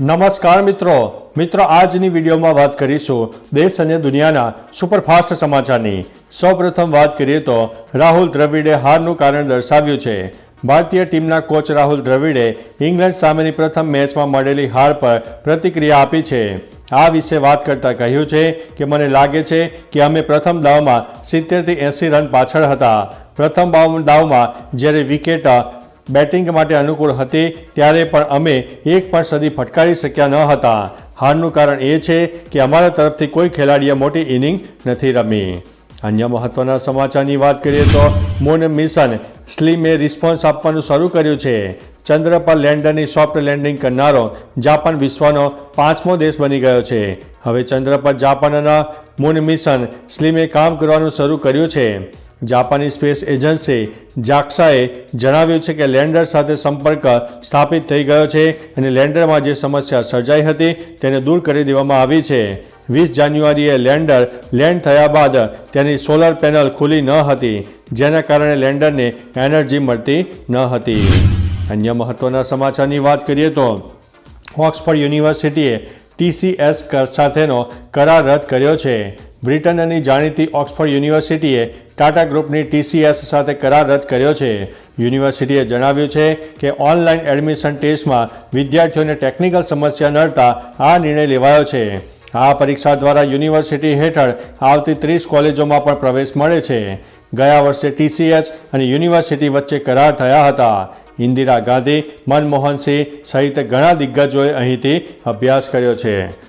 નમસ્કાર મિત્રો. મિત્રો, આજની વિડીયોમાં વાત કરીશું દેશ અને દુનિયાના સુપરફાસ્ટ સમાચારની. સૌપ્રથમ વાત કરીએ તો રાહુલ દ્રવિડે હારનું કારણ દર્શાવ્યું છે. ભારતીય ટીમના કોચ રાહુલ દ્રવિડે ઇંગ્લેન્ડ સામેની પ્રથમ મેચમાં મળેલી હાર પર પ્રતિક્રિયા આપી છે. આ વિશે વાત કરતા કહ્યું છે કે મને લાગે છે કે અમે પ્રથમ દાવમાં સિત્તેરથી એંસી રન પાછળ હતા. પ્રથમ દાવ- દાવમાં જ્યારે વિકેટ બેટિંગ માટે અનુકૂળ હતી, ત્યારે પણ અમે એક પણ સદી ફટકારી શક્યા ન હતા. હારનું કારણ એ છે કે અમારા તરફથી કોઈ ખેલાડીએ મોટી ઇનિંગ નથી રમી. અન્ય મહત્વના સમાચારની વાત કરીએ તો મૂન મિશન સ્લીમે રિસ્પોન્સ આપવાનું શરૂ કર્યું છે. ચંદ્ર પર લેન્ડરની સોફ્ટ લેન્ડિંગ કરનારો જાપાન વિશ્વનો પાંચમો દેશ બની ગયો છે. હવે ચંદ્ર પર જાપાનના મૂન મિશન સ્લીમે કામ કરવાનું શરૂ કર્યું છે. જાપાની સ્પેસ એજન્સી જાક્સાએ જણાવ્યું છે કે લેન્ડર સાથે સંપર્ક સ્થાપિત થઈ ગયો છે અને લેન્ડરમાં જે સમસ્યા સર્જાઈ હતી તેને દૂર કરી દેવામાં આવી છે. વીસ જાન્યુઆરીએ લેન્ડર લેન્ડ થયા બાદ તેની સોલર પેનલ ખુલી ન હતી, જેના કારણે લેન્ડરને એનર્જી મળતી ન હતી. અન્ય મહત્વના સમાચારની વાત કરીએ તો, ઓક્સફર્ડ યુનિવર્સિટીએ ટીસીએસ સાથેનો કરાર રદ કર્યો છે. બ્રિટનની જાણીતી ઓક્સફર્ડ યુનિવર્સિટીએ ટાટા ગ્રુપની ટીસીએસ સાથે કરાર રદ કર્યો છે. યુનિવર્સિટીએ જણાવ્યું છે કે ઓનલાઈન એડમિશન ટેસ્ટમાં વિદ્યાર્થીઓને ટેકનિકલ સમસ્યા નડતા આ નિર્ણય લેવાયો છે. આ પરીક્ષા દ્વારા યુનિવર્સિટી હેઠળ આવતી ત્રીસ કોલેજોમાં પણ પ્રવેશ મળે છે. ગયા વર્ષે ટીસીએસ અને યુનિવર્સિટી વચ્ચે કરાર થયા હતા. ઇન્દિરા ગાંધી મનમોહનસિંહ સહિત ઘણા દિગ્ગજોએ અહીંથી અભ્યાસ કર્યો છે.